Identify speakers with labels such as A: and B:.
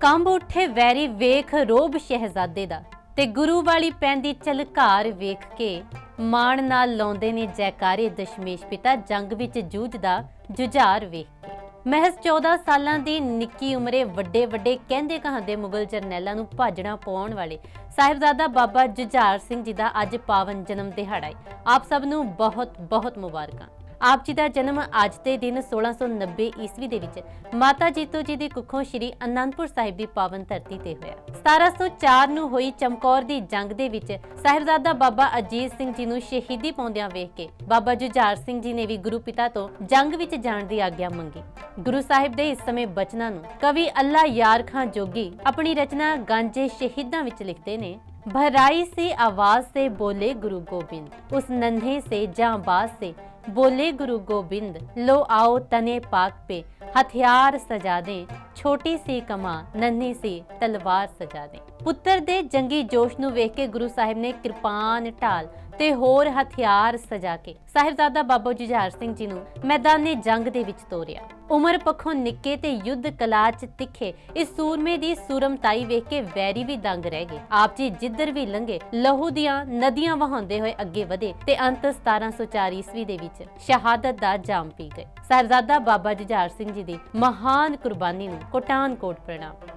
A: ਕੰਬ ਉੱਠੇ ਵੈਰੀ ਵੇਖ ਰੋਬ ਸ਼ਹਿਜ਼ਾਦੇ ਦਾ ਤੇ ਗੁਰੂ ਵਾਲੀ ਪੈਂਦੀ ਝਲਕਾਰ ਵੇਖ ਕੇ ਮਾਣ ਨਾਲ ਲਾਉਂਦੇ ਨੇ ਜੈਕਾਰੇ ਦਸ਼ਮੇਸ਼ ਪਿਤਾ ਜੰਗ ਵਿੱਚ ਜੂਝਦਾ ਜੁਝਾਰ ਵੇਖ ਕੇ। ਮਹਿਜ਼ 14 ਸਾਲਾਂ ਦੀ ਨਿੱਕੀ ਉਮਰੇ ਵੱਡੇ ਵੱਡੇ ਕਹਿੰਦੇ ਕਹਾਂਦੇ ਮੁਗਲ ਜਰਨੈਲਾਂ ਨੂੰ ਭਾਜਣਾ ਪਾਉਣ ਵਾਲੇ ਸਾਹਿਬਜ਼ਾਦਾ ਬਾਬਾ ਜੁਝਾਰ ਸਿੰਘ ਜੀ ਦਾ ਅੱਜ ਪਾਵਨ ਜਨਮ ਦਿਹਾੜਾ ਹੈ। ਆਪ ਸਭ ਨੂੰ ਬਹੁਤ ਬਹੁਤ ਮੁਬਾਰਕਾਂ। ਆਪ ਜੀ ਦਾ ਜਨਮ ਅੱਜ ਦੇ ਦਿਨ 1690 ਈਸਵੀ ਦੇ ਵਿੱਚ ਮਾਤਾ ਜੀਤੋ ਜੀ ਦੀ ਕੁੱਖੋਂ ਸ੍ਰੀ ਅਨੰਦਪੁਰ ਸਾਹਿਬ ਦੀ ਪਾਵਨ ਧਰਤੀ ਤੇ ਹੋਇਆ 1704 ਨੂੰ ਹੋਈ ਚਮਕੌਰ ਦੀ ਜੰਗ ਦੇ ਵਿੱਚ ਸਾਹਿਬਜ਼ਾਦਾ ਬਾਬਾ ਅਜੀਤ ਸਿੰਘ ਜੀ ਨੂੰ ਸ਼ਹੀਦੀ ਪਾਉਂਦਿਆਂ ਵੇਖ ਕੇ ਬਾਬਾ ਜੁਝਾਰ ਸਿੰਘ ਜੀ ਨੇ ਵੀ ਗੁਰੂ ਪਿਤਾ ਤੋਂ ਜੰਗ ਵਿੱਚ ਜਾਣ ਦੀ ਆਗਿਆ ਮੰਗੀ ਗੁਰੂ ਸਾਹਿਬ ਦੇ ਇਸ ਸਮੇਂ ਬਚਨਾਂ ਨੂੰ ਕਵੀ ਅੱਲਾ ਯਾਰ ਖਾਨ ਜੋਗੀ ਆਪਣੀ ਰਚਨਾ ਗਾਂਜੇ ਸ਼ਹੀਦਾਂ ਵਿੱਚ ਲਿਖਦੇ ਨੇ भराई से आवाज से बोले गुरु गोविंद उस नन्हे से जांबाज से बोले गुरु गोविंद लो आओ तने पाक पे हथियार सजा दें छोटी सी कमा नन्ही सी तलवार सजा दें ਪੁੱਤਰ ਦੇ ਜੰਗੀ ਜੋਸ਼ ਨੂੰ ਵੇਖ ਕੇ ਗੁਰੂ ਸਾਹਿਬ ਨੇ ਕਿਰਪਾਨ ਢਾਲ ਤੇ ਹੋਰ ਹਥਿਆਰ ਸਜਾ ਕੇ। ਸਾਹਿਬਜ਼ਾਦਾ ਬਾਬਾ ਜੁਝਾਰ ਸਿੰਘ ਜੀ ਨੂੰ ਮੈਦਾਨੇ ਜੰਗ ਦੇ ਵਿੱਚ ਤੋਰਿਆ। ਉਮਰ ਪੱਖੋਂ ਨਿੱਕੇ ਤੇ ਯੁੱਧ ਕਲਾ ਚ ਤਿੱਖੇ, ਇਸ ਸੂਰਮੇ ਦੀ ਸੂਰਮਤਾਈ ਵੇਖ ਕੇ ਵੈਰੀ ਵੀ ਦੰਗ ਰਹਿ ਗਏ। ਆਪ ਜੀ ਜਿੱਧਰ ਵੀ ਲੰਘੇ, ਲਹੂ ਦੀਆਂ ਨਦੀਆਂ ਵਹਾਉਂਦੇ ਹੋਏ ਅੱਗੇ ਵਧੇ ਤੇ ਅੰਤ 1704 ਈਸਵੀ ਦੇ ਵਿੱਚ ਸ਼ਹਾਦਤ ਦਾ ਜਾਮ ਪੀ ਗਏ। ਸਾਹਿਬਜ਼ਾਦਾ ਬਾਬਾ ਜੁਝਾਰ ਸਿੰਘ ਜੀ ਦੀ ਮਹਾਨ ਕੁਰਬਾਨੀ ਨੂੰ ਕੋਟਾਨ ਕੋਟ ਪ੍ਰਣਾਮ।